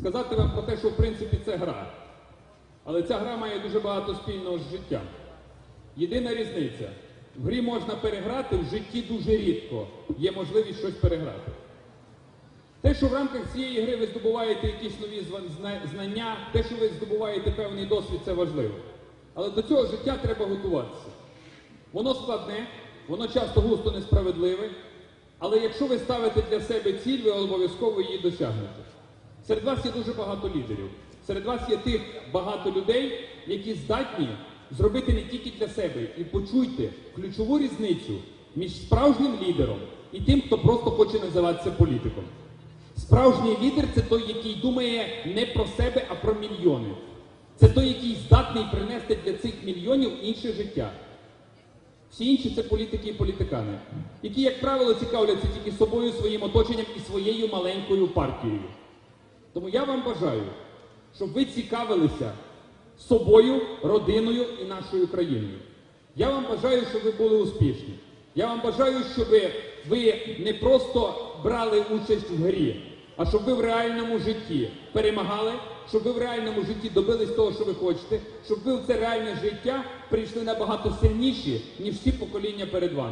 сказати вам про те, що в принципі це гра. Але ця гра має дуже багато спільного з життям. Єдина різниця. В грі можна переграти, в житті дуже рідко є можливість щось переграти. Те, що в рамках цієї гри ви здобуваєте якісь нові знання, те, що ви здобуваєте певний досвід, це важливо. Але до цього життя треба готуватися. Воно складне, воно часто густо несправедливе, але якщо ви ставите для себе ціль, ви обов'язково її досягнете. Серед вас є дуже багато лідерів. Серед вас є тих багато людей, які здатні зробити не тільки для себе. І почуйте ключову різницю між справжнім лідером і тим, хто просто хоче називатися політиком. Справжній лідер це той, який думає не про себе, а про мільйони. Це той, який здатний принести для цих мільйонів інше життя. Всі інші це політики і політикани, які, як правило, цікавляться тільки собою, своїм оточенням і своєю маленькою партією. Тому я вам бажаю, щоб ви цікавилися собою, родиною і нашою країною. Я вам бажаю, щоб ви були успішні. Я вам бажаю, щоб ви не просто брали участь в грі, а щоб ви в реальному житті перемагали, щоб ви в реальному житті добились того, що ви хочете, щоб ви в це реальне життя прийшли набагато сильніші, ніж всі покоління перед вами.